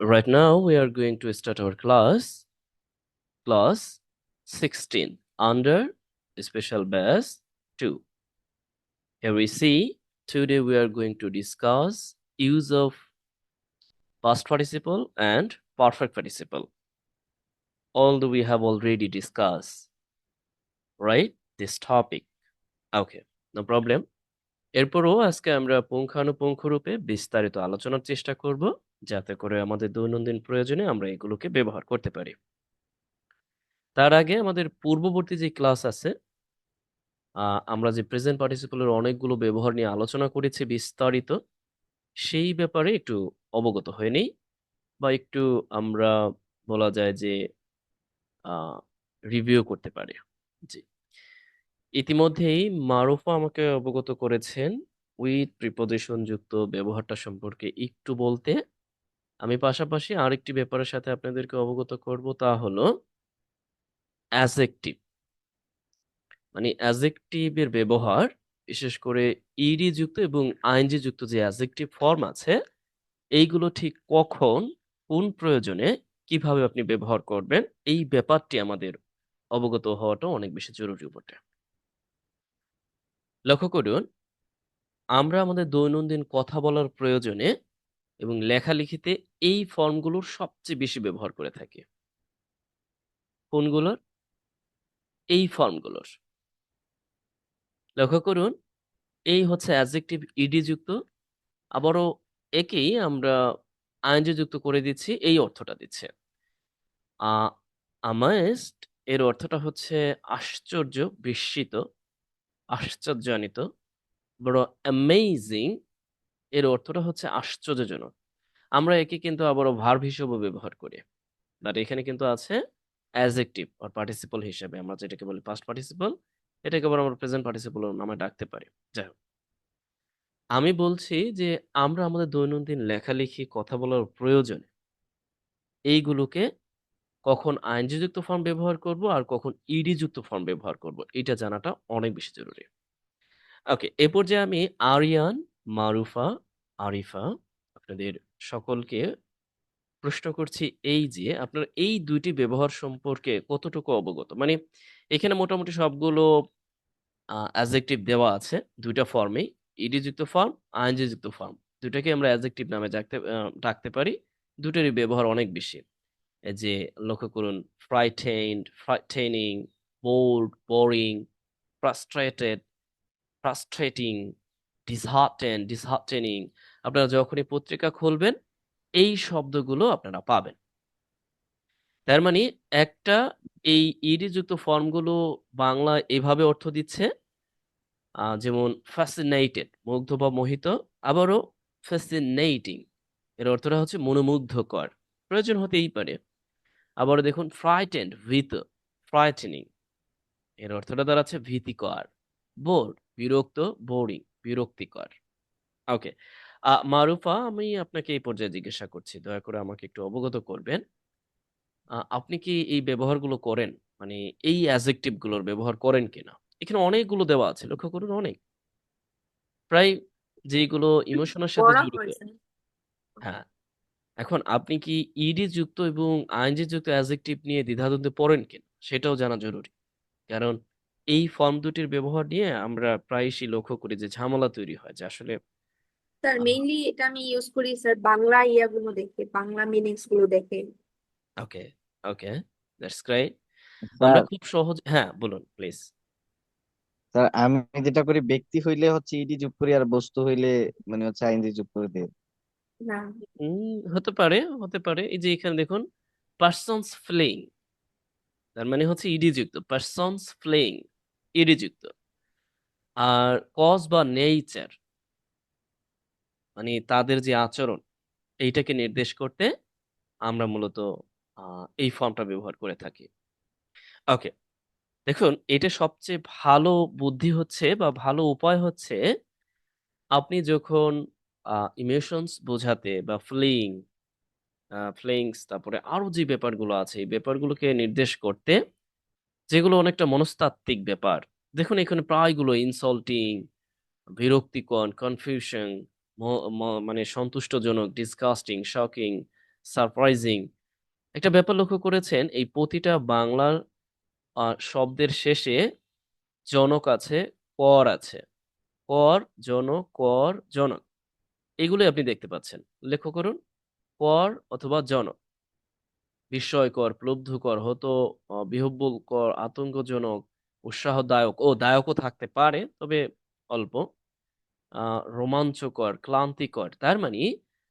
Right now, we are going to start our class, class 16 under special batch 2. Here we see today we are going to discuss use of past participle and perfect participle. Although we have already discussed, right, this topic. Okay, no problem. এরপরও আজকে আমরা পুঙ্খানুপুঙ্খরূপে বিস্তারিত আলোচনার চেষ্টা করব যাতে করে আমাদের দৈনন্দিন প্রয়োজনে আমরা এগুলোকে ব্যবহার করতে পারি। তার আগে আমাদের পূর্ববর্তী যে ক্লাস আছে আমরা যে প্রেজেন্ট পার্টিসিপলের অনেকগুলো ব্যবহার নিয়ে আলোচনা করেছি বিস্তারিত, সেই ব্যাপারে একটু অবগত হয়ে নেই বা একটু আমরা বলা যায় যে রিভিউ করতে পারি। জি। ইতিমধ্যেই মারুফা আমাকে অবগত করেছেন উইথ প্রিপোজিশন যুক্ত ব্যবহারটা সম্পর্কে একটু বলতে আমি পাশাপাশি আরেকটি ব্যাপারের সাথে আপনাদেরকে অবগত করব তা হলো অ্যাজেক্টিভ মানে অ্যাজেক্টিভের ব্যবহার, বিশেষ করে ইডি যুক্ত এবং আইনজি যুক্ত যে অ্যাজেকটিভ ফর্ম আছে, এইগুলো ঠিক কখন, কোন প্রয়োজনে কীভাবে আপনি ব্যবহার করবেন, এই ব্যাপারটি আমাদের অবগত হওয়াটা অনেক বেশি জরুরি বটে। লক্ষ্য করুন, আমরা আমাদের দৈনন্দিন কথা বলার প্রয়োজনে এবং লেখালেখিতে এই ফর্মগুলোর সবচেয়ে বেশি ব্যবহার করে থাকি। কোনগুলোর? এই ফর্মগুলোর। লক্ষ্য করুন, এই হচ্ছে অ্যাডজেক্টিভ ইডি যুক্ত আবারও একেই আমরা আইনজি যুক্ত করে দিচ্ছি, এই অর্থটা দিচ্ছে। আমায়েস্ট এর অর্থটা হচ্ছে আশ্চর্য, বিস্মিত, আশ্চর্যান্বিত, বড় অ্যামেজিং এর অর্থটা হচ্ছে আশ্চর্যজনক। আমরা একে কিন্তু আবারও ভার্ব হিসেবে ব্যবহার করি। বাট এখানে কিন্তু আছে অ্যাজেক্টিভ আর পার্টিসিপল হিসেবে। আমরা যেটাকে বলি পাস্ট পার্টিসিপল এটাকে আবার আমরা প্রেজেন্ট পার্টিসিপল নামে ডাকতে পারি। যাই আমি বলছি যে আমরা আমাদের দৈনন্দিন লেখালেখি, কথা বলার প্রয়োজনে এইগুলোকে কখন আইনজি যুক্ত ফর্ম ব্যবহার করব আর কখন ইডি যুক্ত ফর্ম ব্যবহার করব। এটা জানাটা অনেক বেশি জরুরি। ওকে এ পর্যায়ে আমি আরিয়ান মারুফা, আরিফা, আপনাদের সকলকে প্রশ্ন করছি এই যে, আপনার এই দুইটি ব্যবহার সম্পর্কে কতটুকু অবগত? মানে এখানে মোটামুটি সবগুলো অ্যাজেক্টিভ দেওয়া আছে, দুইটা ফর্মেই ইডি যুক্ত ফর্ম আইনজি যুক্ত ফর্ম দুটাকে আমরা অ্যাজেক্টিভ নামে ডাকতে ডাকতে পারি, দুটোরই ব্যবহার অনেক বেশি। যে, লক্ষ্য করুন frightened frightening bored boring frustrated frustrating dishearten disheartening আপনারা যখনই পত্রিকা খুলবেন, এই শব্দগুলো আপনারা পাবেন। তার মানে একটা এই ইডি যুক্ত ফর্মগুলো বাংলা এভাবে অর্থ দিচ্ছে যেমন ফ্যাসিনেটেড মুগ্ধ বা মোহিত, আবারও ফ্যাসিনেটিং এর অর্থটা হচ্ছে মনোমুগ্ধকর, প্রয়োজন হতেই পারে। আবারও দেখুন ফ্রাইটেন্ড ভীত ফ্রাইটেনিং এর অর্থটা দাঁড়াচ্ছে ভীতিকর বোর্ড বিরক্ত বোরিং বিরক্তিকর। ওকে মারুফা আমি আপনাকে এই পর্যায়ে জিজ্ঞাসা করছি দয়া করে আমাকে একটু অবগত করবেন। আপনি কি এই ব্যবহারগুলো করেন? মানে এই অ্যাজেক্টিভগুলোর ব্যবহার করেন কিনা? এখানে অনেকগুলো দেওয়া আছে লক্ষ্য করুন অনেক। প্রায় যেগুলো ইমোশনের সাথে জড়িত হ্যাঁ। এখন আপনি কি ইডি যুক্ত এবং আইনজি যুক্ত অ্যাজেক্টিভ নিয়ে দ্বিধাদ্বন্দ্বে পড়েন কিনা? সেটাও জানা জরুরি। কারণ এই ফর্ম দুটির ব্যবহার নিয়ে আমরা প্রায়শই লক্ষ্য করি যে ঝামেলা তৈরি হয় যে আসলে স্যার মেইনলি এটা আমি ইউজ করি স্যার বাংলা ইয়াগুলো দেখে বাংলা মিনিংসগুলো দেখে। ওকে ওকে দ্যাটস গ্রেট আমরা খুব সহজ হ্যাঁ বলুন প্লিজ স্যার আমি যেটা করি ব্যক্তি হইলে হচ্ছে ইডি যোগ করি আর বস্তু হইলে মানে হচ্ছে আইনজি যোগ করে দিই। না। হতে পারে হতে পারে। এই যে এখানে দেখুন পার্সনস ফ্লেইং তার মানে হচ্ছে ইডি যুক্ত পার্সনস ফ্লেইং যুক্ত আর কজ বা নেচার মানে তাদের যে আচরণ, এইটাকে নির্দেশ করতে আমরা মূলত এই ফর্মটা ব্যবহার করে থাকি। ওকে, দেখুন, এটা সবচেয়ে ভালো বুদ্ধি হচ্ছে বা ভালো উপায় হচ্ছে, আপনি যখন ইমোশনস বোঝাতে বা ফিলিং ফিলিংস তারপরে আরও যে ব্যাপারগুলো আছে, এই ব্যাপারগুলোকে নির্দেশ করতে যেগুলো অনেকটা মনস্তাত্ত্বিক ব্যাপার। দেখুন, এখানে প্রায়গুলো ইনসল্টিং বিরক্তিকর কনফিউশন মানে সন্তুষ্টজনক ডিসকাস্টিং শকিং সারপ্রাইজিং একটা ব্যাপার লক্ষ্য করেছেন, এই প্রতিটা বাংলার শব্দের শেষে জনক আছে, কর আছে। কর, জনক কর, জনক। এগুলোই আপনি দেখতে পাচ্ছেন। লক্ষ্য করুন, কর অথবা জনক। বিস্ময়কর, প্লুব্ধকর, হতো বিহ্বলকর, আতঙ্কজনক, উৎসাহদায়ক ও দায়কও থাকতে পারে, তবে অল্প। রোমাঞ্চকর, ক্লান্তিকর, তার মানে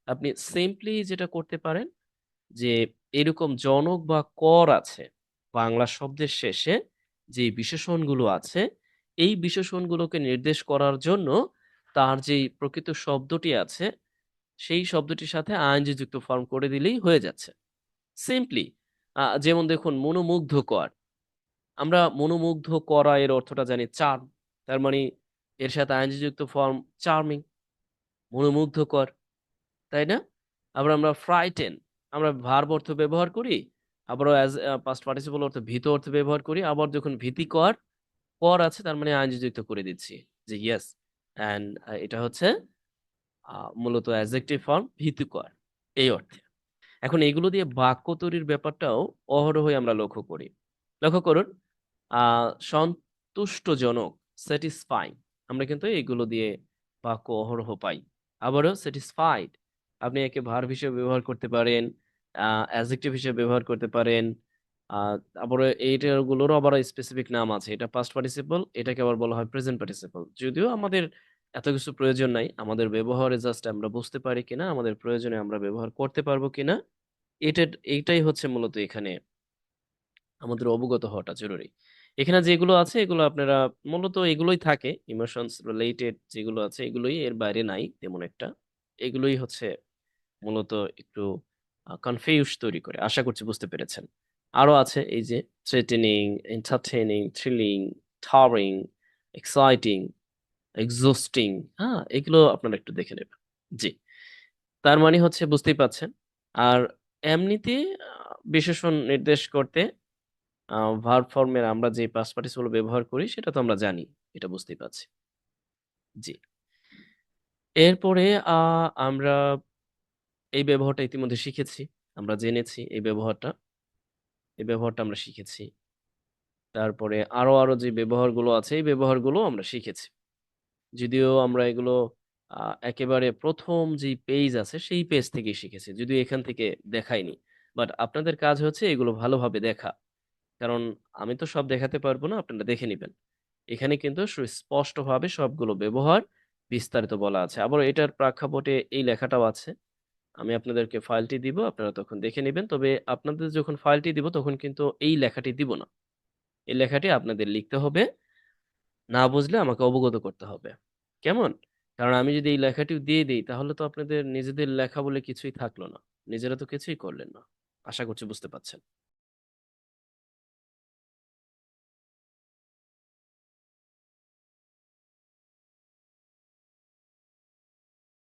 আপনি সিম্পলি যেটা করতে পারেন যে, এরকম জনক বা কর আছে, বাংলা শব্দের শেষে যে বিশেষণগুলো আছে, এই বিশেষণগুলোকে নির্দেশ করার জন্য তার যে প্রকৃত শব্দটি আছে, সেই শব্দটির সাথে আইনজি যুক্ত ফর্ম করে দিলেই হয়ে যাচ্ছে। সিম্পলি যেমন দেখুন, মনোমুগ্ধকর। আমরা মনোমুগ্ধ করা এর অর্থটা জানি চার্ম তার মানে এর সাথে আইনজি যুক্ত ফর্ম চার্মিং মনোমুগ্ধকর, তাই না? আবার আমরা ফ্রাইটেন আমরা ভার্ব অর্থ ব্যবহার করি, আবারও অ্যাজ পাস্ট পার্টিসিপল অর্থ ভীত অর্থ ব্যবহার করি, আবার যখন ভীতিকর কর আছে, তার মানে আইনজি যুক্ত করে দিচ্ছি যে ইয়েস অ্যান্ড এটা হচ্ছে মূলত অ্যাডজেক্টিভ ফর্ম ভীতিকর, এই অর্থে। এখন এগুলো দিয়ে বাক্য তৈরির ব্যাপারটাও অহরহই আমরা লক্ষ্য করি। লক্ষ্য করুন সন্তুষ্টজনক স্যাটিসফাইং আমরা কিন্তু এগুলো দিয়ে বাক্য অহরহ পাই। আবারও স্যাটিসফাইড আপনি একে ভার্ব হিসেবে ব্যবহার করতে পারেন অ্যাডজেক্টিভ হিসেবে ব্যবহার করতে পারেন আবার এইটার গুলোরও আবার স্পেসিফিক নাম আছে। এটা পাস্ট পার্টিসিপল এটাকে আবার বলা হয় প্রেজেন্ট পার্টিসিপল যদিও আমাদের এত কিছু প্রয়োজন নাই। আমাদের ব্যবহারে জাস্ট আমরা বুঝতে পারি কিনা, আমাদের প্রয়োজনে আমরা ব্যবহার করতে পারব কিনা, এটা, এইটাই হচ্ছে মূলত এখানে আমাদের অবগত হওয়াটা জরুরি। এখানে যেগুলো আছে, এগুলো আপনারা মূলত এগুলোই থাকে ইমোশনস রিলেটেড যেগুলো আছে, এগুলোই এর বাইরে নাই তেমন একটা। এগুলোই হচ্ছে মূলত একটু কনফিউজ তৈরি করে। আশা করছি বুঝতে পেরেছেন। আরও আছে এই যে threatening entertaining thrilling towering exciting exhausting হ্যাঁ এগুলো আপনারা একটু দেখে নেবেন, জি। তার মানে হচ্ছে বুঝতেই পাচ্ছেন আর এমনিতে বিশেষণ নির্দেশ করতে ভার্ব ফর্মের আমরা যে পার্টিসিপল ব্যবহার করি, সেটা তো আমরা জানি, এটা বুঝতেই পারছি, জি। এরপরে আমরা এই ব্যবহারটা ইতিমধ্যে শিখেছি, আমরা জেনেছি এই ব্যবহারটা এই ব্যবহারটা আমরা শিখেছি। তারপরে আরও আরও যে ব্যবহারগুলো আছে, এই ব্যবহারগুলো আমরা শিখেছি। যদিও আমরা এগুলো একেবারে প্রথম যে পেজ আছে সেই পেজ থেকে শিখেছি, যদিও এখান থেকে দেখাইনি। বাট আপনাদের কাজ হচ্ছে এগুলো ভালোভাবে দেখা। কারণ আমি তো সব দেখাতে পারব না, আপনারা দেখে নেবেন। এখানে কিন্তু সুস্পষ্টভাবে সবগুলো ব্যবহার বিস্তারিত বলা আছে। আবার এটার প্রেক্ষাপটে এই লেখাটাও আছে। আমি আপনাদেরকে ফাইলটি দিব, আপনারা তখন দেখে নেবেন। তবে আপনাদের যখন ফাইলটি দিব, তখন কিন্তু এই লেখাটি দিব না। এই লেখাটি আপনাদের লিখতে হবে। না বুঝলে আমাকে অবগত করতে হবে। কেমন? কারণ আমি যদি এই লেখাটি দিয়ে দিই, তাহলে তো আপনাদের নিজেদের লেখা বলে কিছুই থাকল না। নিজেরা তো কিছুই করলেন না। আশা করছি বুঝতে পারছেন।